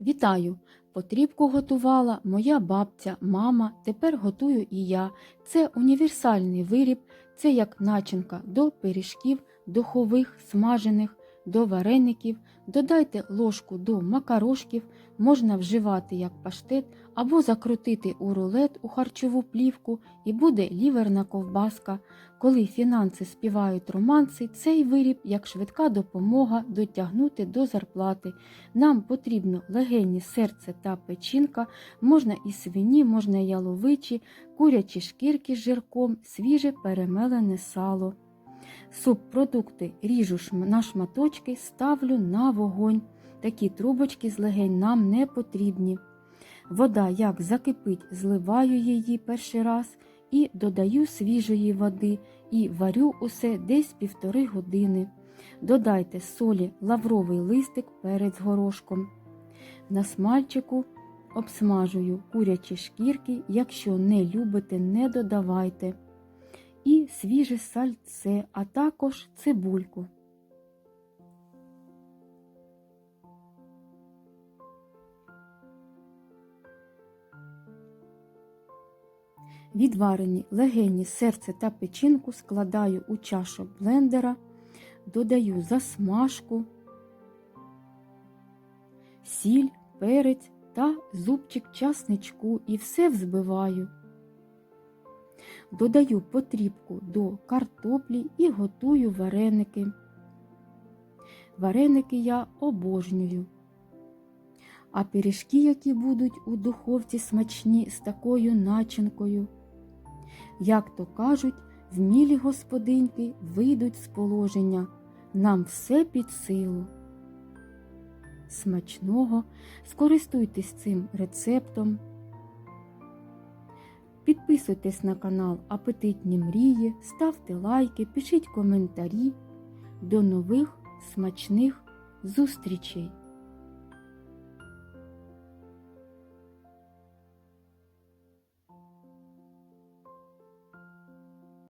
Вітаю! Потрібку готувала моя бабця, мама, тепер готую і я. Це універсальний виріб, це як начинка до пиріжків, духових, смажених, до вареників. Додайте ложку до макарошків, можна вживати як паштет або закрутити у рулет у харчову плівку і буде ліверна ковбаска. Коли фінанси співають романси, цей виріб як швидка допомога дотягнути до зарплати. Нам потрібно легені серце та печінка, можна і свині, можна яловичі, курячі шкірки з жирком, свіже перемелене сало. Субпродукти ріжу на шматочки, ставлю на вогонь. Такі трубочки з легень нам не потрібні. Вода як закипить, зливаю її перший раз і додаю свіжої води і варю усе десь півтори години. Додайте солі лавровий листик перед горошком. На смальчику обсмажую курячі шкірки, якщо не любите, не додавайте. І свіже сальце, а також цибульку. Відварені легені серце та печінку складаю у чашу блендера, додаю засмажку, сіль, перець та зубчик часничку і все взбиваю. Додаю потрібку до картоплі і готую вареники. Вареники я обожнюю. А пиріжки, які будуть у духовці смачні з такою начинкою. Як то кажуть, вмілі господинки вийдуть з положення, нам все під силу. Смачного, скористуйтесь цим рецептом. Підписуйтесь на канал Апетитні мрії, ставте лайки, пишіть коментарі. До нових смачних зустрічей!